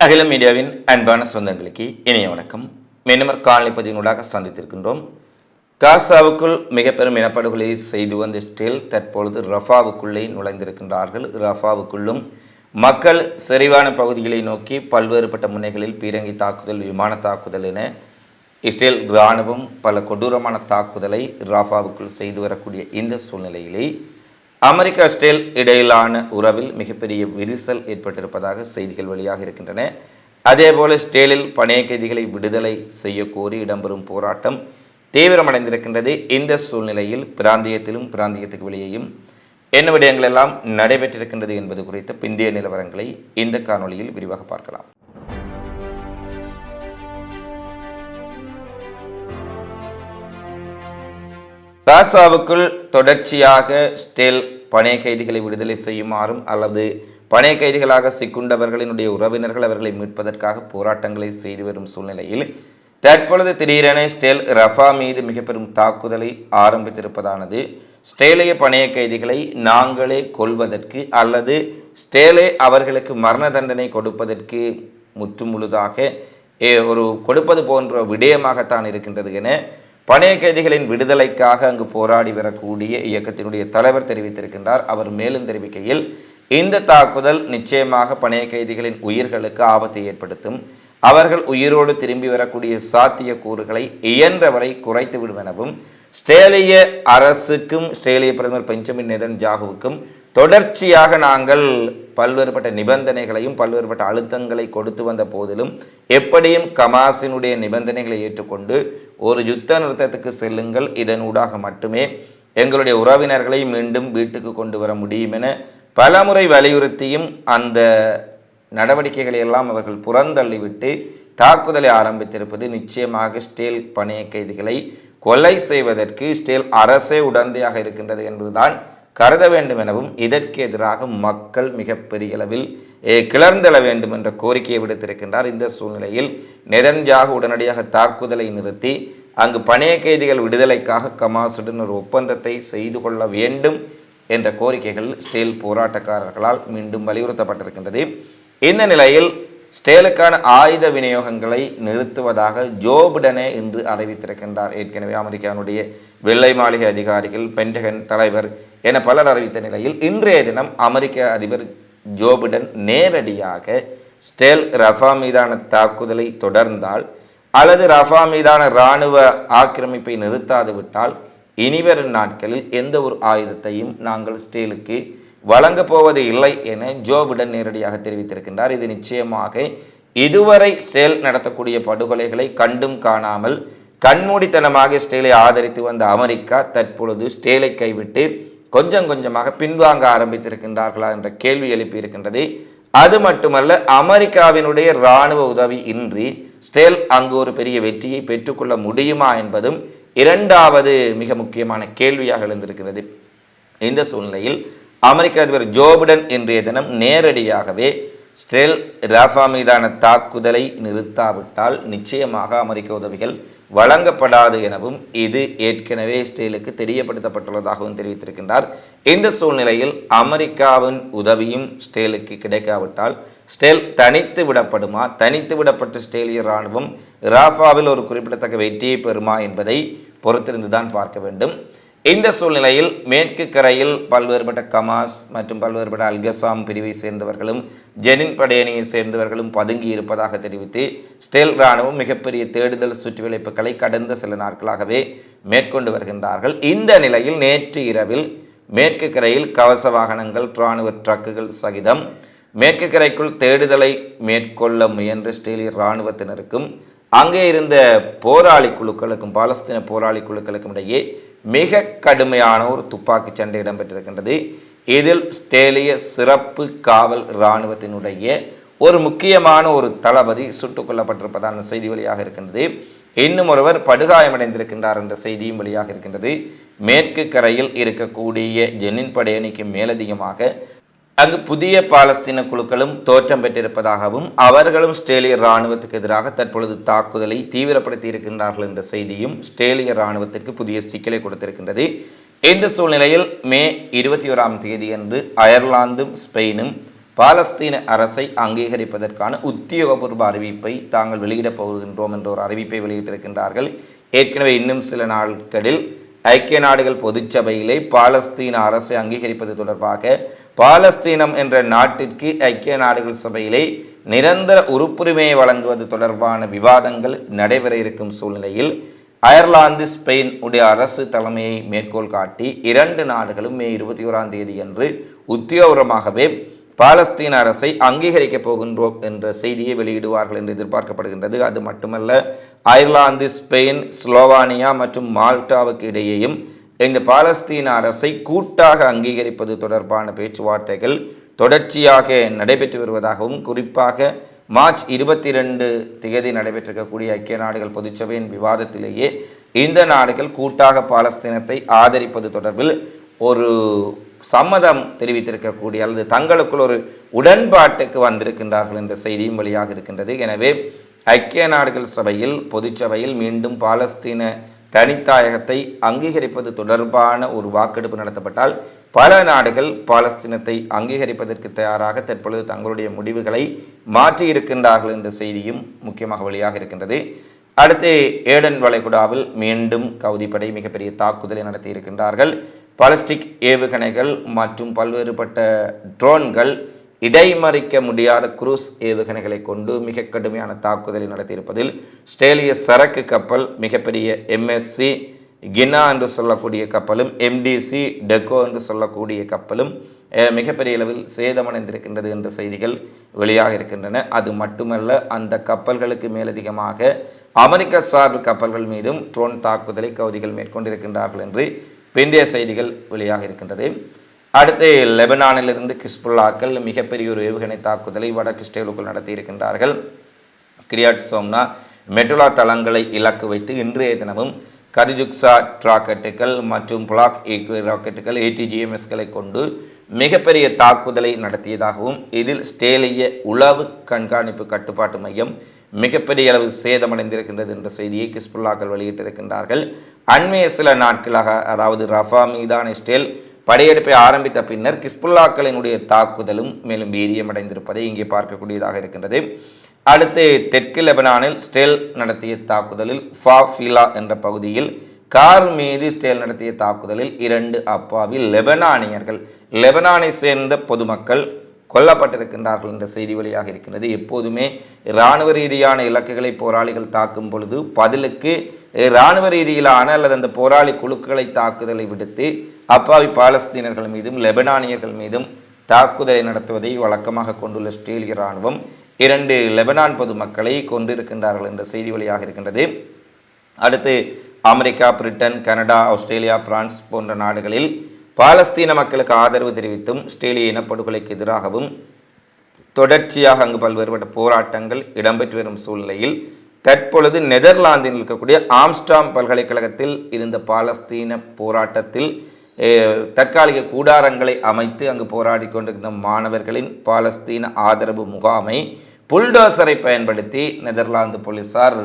அகில மீடியாவின் அன்பான சொந்தங்களுக்கு இணைய வணக்கம். மீனவர் காலனி பதிவினூடாக சந்தித்திருக்கின்றோம். காசாவுக்குள் மிக பெரும் இனப்படுகொலை செய்து வந்த ஸ்டில் தற்பொழுது ரஃபாவுக்குள்ளே நுழைந்திருக்கின்றார்கள். ரஃபாவுக்குள்ளும் மக்கள் செறிவான பகுதிகளை நோக்கி பல்வேறுபட்ட முனைகளில் பீரங்கி தாக்குதல் விமான தாக்குதல் என இஸ்ரேல் இராணுவம் பல கொடூரமான தாக்குதலை ராஃபாவுக்குள் செய்து வரக்கூடிய இந்த சூழ்நிலையிலே அமெரிக்கா இஸ்ரேல் இடையிலான உறவில் மிகப்பெரிய விரிசல் ஏற்பட்டிருப்பதாக செய்திகள் வெளியாக இருக்கின்றன. அதேபோல இஸ்ரேலில் பணைய கைதிகளை விடுதலை செய்யக்கோரி இடம்பெறும் போராட்டம் தீவிரமடைந்திருக்கின்றது. இந்த சூழ்நிலையில் பிராந்தியத்திலும் பிராந்தியத்துக்கு வெளியேயும் என்ன விடயங்கள் எல்லாம் நடைபெற்றிருக்கின்றது என்பது குறித்த பிந்திய நிலவரங்களை இந்த காணொளியில் விரிவாக பார்க்கலாம். காசாவுக்குள் தொடர்ச்சியாக ஸ்டேல் பணைய கைதிகளை விடுதலை செய்யுமாறும் அல்லது பணைய கைதிகளாக சிக்குண்டவர்களினுடைய உறவினர்கள் அவர்களை மீட்பதற்காக போராட்டங்களை செய்து வரும் சூழ்நிலையில் தற்பொழுது திடீரென ஸ்டேல் ரஃபா மீது மிக பெரும் தாக்குதலை ஆரம்பித்திருப்பதானது. ஸ்டேலைய பணைய கைதிகளை நாங்களே கொள்வதற்கு அல்லது ஸ்டேலே அவர்களுக்கு மரண தண்டனை கொடுப்பதற்கு முற்றுமுழுதாக ஏ, ஒரு கொடுப்பது போன்ற விடயமாகத்தான் இருக்கின்றது என பணைய கைதிகளின் விடுதலைக்காக அங்கு போராடி வரக்கூடிய இயக்கத்தினுடைய தலைவர் தெரிவித்திருக்கின்றார். அவர் மேலும் தெரிவிக்கையில் இந்த தாக்குதல் நிச்சயமாக பணைய கைதிகளின் உயிர்களுக்கு ஆபத்தை ஏற்படுத்தும். அவர்கள் உயிரோடு திரும்பி வரக்கூடிய சாத்திய கூறுகளை இயன்றவரை குறைத்து விடும் எனவும் ஸ்ட்ரேலிய அரசுக்கும் ஸ்ட்ரேலிய பிரதமர் பெஞ்சமின் நெதன் ஜாகுவுக்கும் தொடர்ச்சியாக நாங்கள் பல்வேறுபட்ட நிபந்தனைகளையும் பல்வேறுபட்ட அழுத்தங்களை கொடுத்து வந்த போதிலும் எப்படியும் கமாசினுடைய நிபந்தனைகளை ஏற்றுக்கொண்டு ஒரு யுத்த நிறுத்தத்துக்கு செல்லுங்கள் இதனூடாக மட்டுமே எங்களுடைய உறவினர்களை மீண்டும் வீட்டுக்கு கொண்டு வர முடியும் என பலமுறை வலியுறுத்தியும் அந்த நடவடிக்கைகளை எல்லாம் அவர்கள் புறந்தள்ளிவிட்டு தாக்குதலை ஆரம்பித்திருப்பது நிச்சயமாக ஸ்டேல் பணைய கைதிகளை கொலை செய்வதற்கு ஸ்டேல் அரசே உடந்தையாக இருக்கின்றது என்பதுதான் கருத வேண்டும் எனவும் இதற்கு எதிராக மக்கள் மிகப்பெரிய அளவில் கிளர்ந்தெழ வேண்டும் என்ற கோரிக்கையை விடுத்திருக்கின்றார். இந்த சூழ்நிலையில் நெதன்ஜாக உடனடியாக தாக்குதலை நிறுத்தி அங்கு பணைய கைதிகள் விடுதலைக்காக கமாசுடன் ஒரு ஒப்பந்தத்தை செய்து கொள்ள வேண்டும் என்ற கோரிக்கைகள் ஸ்டீல் போராட்டக்காரர்களால் மீண்டும் வலியுறுத்தப்பட்டிருக்கின்றது. இந்த நிலையில் ஸ்டேலுக்கான ஆயுத விநியோகங்களை நிறுத்துவதாக ஜோபிடனே இன்று அறிவித்திருக்கின்றார். ஏற்கனவே அமெரிக்காவுடைய வெள்ளை மாளிகை அதிகாரிகள் பென்டகன் தலைவர் என பலர் அறிவித்த நிலையில் இன்றைய தினம் அமெரிக்க அதிபர் ஜோபிடன் நேரடியாக ஸ்டேல் ரஃபா மீதான தாக்குதலை தொடர்ந்தால் அல்லது ரஃபா மீதான இராணுவ ஆக்கிரமிப்பை நிறுத்தாது விட்டால் இனிவரும் நாட்களில் எந்த ஒரு ஆயுதத்தையும் நாங்கள் ஸ்டேலுக்கு வழங்கப் போவது இல்லை என ஜோ பிடன் நேரடியாக தெரிவித்திருக்கின்றார். இது நிச்சயமாக இதுவரை ஸ்டேல் நடத்தக்கூடிய படுகொலைகளை கண்டும் காணாமல் கண்மூடித்தனமாக ஸ்டேலை ஆதரித்து வந்த அமெரிக்கா தற்பொழுது ஸ்டேலை கைவிட்டு கொஞ்சம் கொஞ்சமாக பின்வாங்க ஆரம்பித்திருக்கின்றார்களா என்ற கேள்வி எழுப்பியிருக்கின்றது. அது மட்டுமல்ல அமெரிக்காவினுடைய இராணுவ உதவி இன்றி ஸ்டேல் அங்கு ஒரு பெரிய வெற்றியை பெற்றுக்கொள்ள முடியுமா என்பதும் இரண்டாவது மிக முக்கியமான கேள்வியாக எழுந்திருக்கிறது. இந்த சூழ்நிலையில் அமெரிக்க அதிபர் ஜோபிடன் இன்றைய தினம் நேரடியாகவே ஸ்டெல் ராஃபா மீதான தாக்குதலை நிறுத்தாவிட்டால் நிச்சயமாக அமெரிக்க உதவிகள் வழங்கப்படாது எனவும் இது ஏற்கனவே ஸ்டேலுக்கு தெரியப்படுத்தப்பட்டுள்ளதாகவும் தெரிவித்திருக்கின்றார். இந்த சூழ்நிலையில் அமெரிக்காவின் உதவியும் ஸ்டேலுக்கு கிடைக்காவிட்டால் ஸ்டேல் தனித்து விடப்படுமா? தனித்து விடப்பட்ட ஸ்டேலிய இராணுவம் ராஃபாவில் ஒரு குறிப்பிடத்தக்க வெற்றியை பெறுமா என்பதை பொறுத்திருந்து தான் பார்க்க வேண்டும். இந்த சூழ்நிலையில் மேற்கு கரையில் பல்வேறுபட்ட கமாஸ் மற்றும் பல்வேறுபட்ட அல்கசாம் பிரிவை சேர்ந்தவர்களும் ஜெனின் படையணியை சேர்ந்தவர்களும் பதுங்கி இருப்பதாக தெரிவித்து ஸ்டேல் இராணுவம் மிகப்பெரிய தேடுதல் சுற்றுவளைப்புகளை கடந்த சில நாட்களாகவே மேற்கொண்டு வருகின்றார்கள். இந்த நிலையில் நேற்று இரவில் மேற்கு கரையில் கவச வாகனங்கள் இராணுவ ட்ரக்குகள் சகிதம் மேற்கு கரைக்குள் தேடுதலை மேற்கொள்ள முயன்ற ஸ்டேலிய இராணுவத்தினருக்கும் அங்கே இருந்த போராளி குழுக்களுக்கும் பாலஸ்தீன போராளி குழுக்களுக்கும் இடையே மிக கடுமையான ஒரு துப்பாக்கி சண்டை இடம்பெற்றிருக்கின்றது. இதில் ஸ்டேலிய சிறப்பு காவல் இராணுவத்தினுடைய ஒரு முக்கியமான ஒரு தளபதி சுட்டுக் கொல்லப்பட்டிருப்பதான செய்தி வெளியாக இருக்கின்றது. இன்னும் ஒருவர் படுகாயமடைந்திருக்கின்றார் என்ற செய்தியும் வெளியாக இருக்கின்றது. மேற்கு கரையில் இருக்கக்கூடிய ஜெனின் படையணிக்கு மேலதிகமாக அங்கு புதிய பாலஸ்தீன குழுக்களும் தோற்றம் பெற்றிருப்பதாகவும் அவர்களும் ஸ்ட்ரேலிய இராணுவத்துக்கு எதிராக தற்பொழுது தாக்குதலை தீவிரப்படுத்தி இருக்கின்றார்கள் என்ற செய்தியும் ஸ்டேலிய இராணுவத்திற்கு புதிய சிக்கலை கொடுத்திருக்கின்றது. இந்த சூழ்நிலையில் மே இருபத்தி ஓராம் தேதியன்று அயர்லாந்தும் ஸ்பெயினும் பாலஸ்தீன அரசை அங்கீகரிப்பதற்கான உத்தியோகபூர்வ அறிவிப்பை தாங்கள் வெளியிடப் போகின்றோம் என்ற ஒரு அறிவிப்பை வெளியிட்டிருக்கின்றார்கள். ஏற்கனவே இன்னும் சில நாட்களில் ஐக்கிய நாடுகள் பொதுச்சபையிலே பாலஸ்தீன அரசை அங்கீகரிப்பது தொடர்பாக பாலஸ்தீனம் என்ற நாட்டிற்கு ஐக்கிய நாடுகள் சபையிலே நிரந்தர உறுப்புரிமையை வழங்குவது தொடர்பான விவாதங்கள் நடைபெற இருக்கும் சூழ்நிலையில் அயர்லாந்து ஸ்பெயின் உடைய அரசு தலைமையை மேற்கோள் காட்டி இரண்டு நாடுகளும் மே இருபத்தி ஓராம் தேதி அன்று உத்தியோகரமாகவே பாலஸ்தீன அரசை அங்கீகரிக்கப் போகின்றோம் என்ற செய்தியை வெளியிடுவார்கள் என்று எதிர்பார்க்கப்படுகின்றது. அது மட்டுமல்ல அயர்லாந்து ஸ்பெயின் ஸ்லோவானியா மற்றும் மால்டாவுக்கு இடையேயும் இந்த பாலஸ்தீன அரசை கூட்டாக அங்கீகரிப்பது தொடர்பான பேச்சுவார்த்தைகள் தொடர்ச்சியாக நடைபெற்று வருவதாகவும் குறிப்பாக மார்ச் இருபத்தி ரெண்டு திகதி நடைபெற்றிருக்கக்கூடிய ஐக்கிய நாடுகள் பொதுச்சபையின் விவாதத்திலேயே இந்த நாடுகள் கூட்டாக பாலஸ்தீனத்தை ஆதரிப்பது தொடர்பில் ஒரு சம்மதம் தெரிவித்திருக்கக்கூடிய அல்லது தங்களுக்குள் ஒரு உடன்பாட்டுக்கு வந்திருக்கின்றார்கள் என்ற செய்தியும் வெளியாக இருக்கின்றது. எனவே ஐக்கிய நாடுகள் சபையில் பொதுச்சபையில் மீண்டும் பாலஸ்தீன தனித்தாயகத்தை அங்கீகரிப்பது தொடர்பான ஒரு வாக்கெடுப்பு நடத்தப்பட்டால் பல நாடுகள் பாலஸ்தீனத்தை அங்கீகரிப்பதற்கு தயாராக தற்பொழுது தங்களுடைய முடிவுகளை மாற்றியிருக்கின்றார்கள் என்ற செய்தியும் முக்கியமாக வெளியாக இருக்கின்றது. அடுத்து ஏடன் வளைகுடாவில் மீண்டும் கவுதிப்படை மிகப்பெரிய தாக்குதலை நடத்தியிருக்கின்றார்கள். பாலிஸ்டிக் ஏவுகணைகள் மற்றும் பல்வேறுபட்ட ட்ரோன்கள் இடைமறிக்க முடியாத குரூஸ் ஏவுகணைகளை கொண்டு மிக கடுமையான தாக்குதலை நடத்தியிருப்பதில் ஸ்டேலிய சரக்கு கப்பல் மிகப்பெரிய எம்எஸ்சி கினா என்று சொல்லக்கூடிய கப்பலும் எம்டிசி டெக்கோ என்று சொல்லக்கூடிய கப்பலும் மிகப்பெரிய அளவில் சேதமடைந்திருக்கின்றது என்ற செய்திகள் வெளியாக இருக்கின்றன. அது மட்டுமல்ல அந்த கப்பல்களுக்கு மேலதிகமாக அமெரிக்க சார்பு கப்பல்கள் மீதும் ட்ரோன் தாக்குதலை கவுதிகள் மேற்கொண்டிருக்கின்றார்கள் என்று பிந்தைய செய்திகள் வெளியாக இருக்கின்றது. அடுத்து லெபனானிலிருந்து கிஸ்புல்லாக்கள் மிகப்பெரிய ஒரு ஏவுகணை தாக்குதலை வடக்கு ஸ்டேலுக்குள் நடத்தியிருக்கின்றார்கள். கிரியாட் சோம்னா மெட்டுலா தளங்களை இலக்கு வைத்து இன்றைய தினமும் கதிஜுக்ஸா ராக்கெட்டுகள் மற்றும் பிளாக் ராக்கெட்டுகள் ஏடிஜிஎம்எஸ்களை கொண்டு மிகப்பெரிய தாக்குதலை நடத்தியதாகவும் இதில் ஸ்டேலிய உளவு கண்காணிப்பு கட்டுப்பாட்டு மையம் மிகப்பெரிய அளவு சேதமடைந்திருக்கின்றது என்ற செய்தியை கிஸ்புல்லாக்கள் வெளியிட்டிருக்கின்றார்கள். அண்மைய சில நாட்களாக அதாவது ரஃபா மீதான ஸ்டேல் படையெடுப்பை ஆரம்பித்த பின்னர் கிஸ்புல்லாக்களினுடைய தாக்குதலும் மேலும் வீரியமடைந்திருப்பதை இங்கே பார்க்கக்கூடியதாக இருக்கின்றது. அடுத்து தெற்கு லெபனானில் ஸ்டேல் நடத்திய தாக்குதலில் ஃபாஃபிலா என்ற பகுதியில் கார் மீது ஸ்டேல் நடத்திய தாக்குதலில் இரண்டு அப்பாவி லெபனானியர்கள் லெபனானை சேர்ந்த பொதுமக்கள் கொல்லப்பட்டிருக்கின்றார்கள் என்ற செய்தி வழியாக இருக்கின்றது. எப்போதுமே இராணுவ ரீதியான இலக்குகளை போராளிகள் தாக்கும் பொழுது பதிலுக்கு இராணுவ ரீதியிலான அல்லது அந்த போராளி குழுக்களை தாக்குதலை விடுத்து அப்பாவி பாலஸ்தீனர்கள் மீதும் லெபனானியர்கள் மீதும் தாக்குதலை நடத்துவதை வழக்கமாக கொண்டுள்ள ஸ்டேலிய இராணுவம் இரண்டு லெபனான் பொதுமக்களை கொண்டிருக்கின்றார்கள் என்ற செய்தி வழியாக இருக்கின்றது. அடுத்து America Britain Canada Australia France போன்ற நாடுகளில் பாலஸ்தீன மக்களுக்கு ஆதரவு தெரிவித்தும் ஸ்டேலிய இனப்படுகொலைக்கு எதிராகவும் தொடர்ச்சியாக அங்கு பல்வேறுபட்ட போராட்டங்கள் இடம்பெற்று வரும் சூழ்நிலையில் தற்பொழுது நெதர்லாந்தில் இருக்கக்கூடிய ஆம்ஸ்டாம் பல்கலைக்கழகத்தில் இருந்த பாலஸ்தீன போராட்டத்தில் தற்காலிக கூடாரங்களை அமைத்து அங்கு போராடி கொண்டிருந்த மாணவர்களின் பாலஸ்தீன ஆதரவு முகாமை புல்டோசரை பயன்படுத்தி நெதர்லாந்து போலீசார்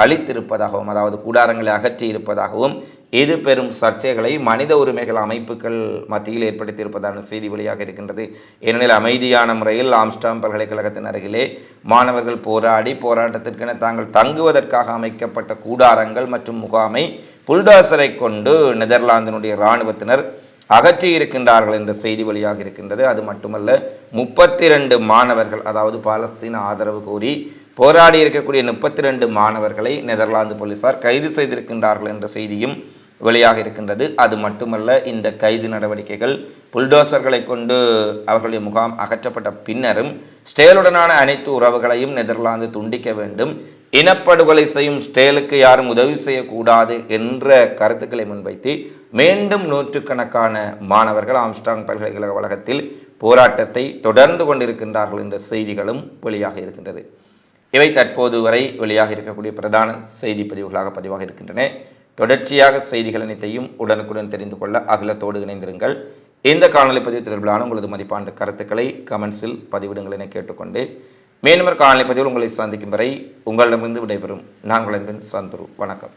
அழித்திருப்பதாகவும் அதாவது கூடாரங்களை அகற்றி இருப்பதாகவும் இது பெரும் சர்ச்சைகளை மனித உரிமைகள் அமைப்புகள் மத்தியில் ஏற்படுத்தியிருப்பதான செய்தி வழியாக இருக்கின்றது. ஏனெனில் அமைதியான முறையில் ஆம்ஸ்டாம் பல்கலைக்கழகத்தின் அருகிலே மாணவர்கள் போராடி போராட்டத்திற்கென தாங்கள் தங்குவதற்காக அமைக்கப்பட்ட கூடாரங்கள் மற்றும் முகாமை புல்டாசரை கொண்டு நெதர்லாந்தினுடைய இராணுவத்தினர் அகற்றி இருக்கின்றார்கள் என்ற செய்தி வழியாக இருக்கின்றது. அது மட்டுமல்ல முப்பத்தி ரெண்டு மாணவர்கள் அதாவது பாலஸ்தீன ஆதரவு கோரி போராடி இருக்கக்கூடிய முப்பத்தி ரெண்டு மாணவர்களை நெதர்லாந்து போலீசார் கைது செய்திருக்கின்றார்கள் என்ற செய்தியும் வெளியாக இருக்கின்றது. அது மட்டுமல்ல இந்த கைது நடவடிக்கைகள் புல்டோசர்களை கொண்டு அவர்களுடைய முகாம் அகற்றப்பட்ட பின்னரும் ஸ்டேலுடனான அனைத்து உறவுகளையும் நெதர்லாந்து துண்டிக்க வேண்டும். இனப்படுகொலை செய்யும் ஸ்டேலுக்கு யாரும் உதவி செய்யக்கூடாது என்ற கருத்துக்களை முன்வைத்து மீண்டும் நூற்றுக்கணக்கான மாணவர்கள் ஆம்ஸ்டாங் பல்கலைக்கழக வளாகத்தில் போராட்டத்தை தொடர்ந்து கொண்டிருக்கின்றார்கள் என்ற செய்திகளும் வெளியாக இருக்கின்றது. இவை தற்போது வரை வெளியாக இருக்கக்கூடிய பிரதான செய்தி பதிவுகளாக பதிவாக இருக்கின்றன. தொடர்ச்சியாக செய்திகள் அனைத்தையும் உடனுக்குடன் தெரிந்து கொள்ள அகிலத்தோடு இணைந்திருங்கள். இந்த காணொலி பதிவு தொடர்பிலான உங்களது மதிப்பான கருத்துக்களை கமெண்ட்ஸில் பதிவிடுங்கள் என கேட்டுக்கொண்டு மேலும் காணொலி பதிவில் உங்களை சந்திக்கும் வரை உங்களிடமிருந்து விடைபெறும் நான் உங்கள் சந்துரு. வணக்கம்.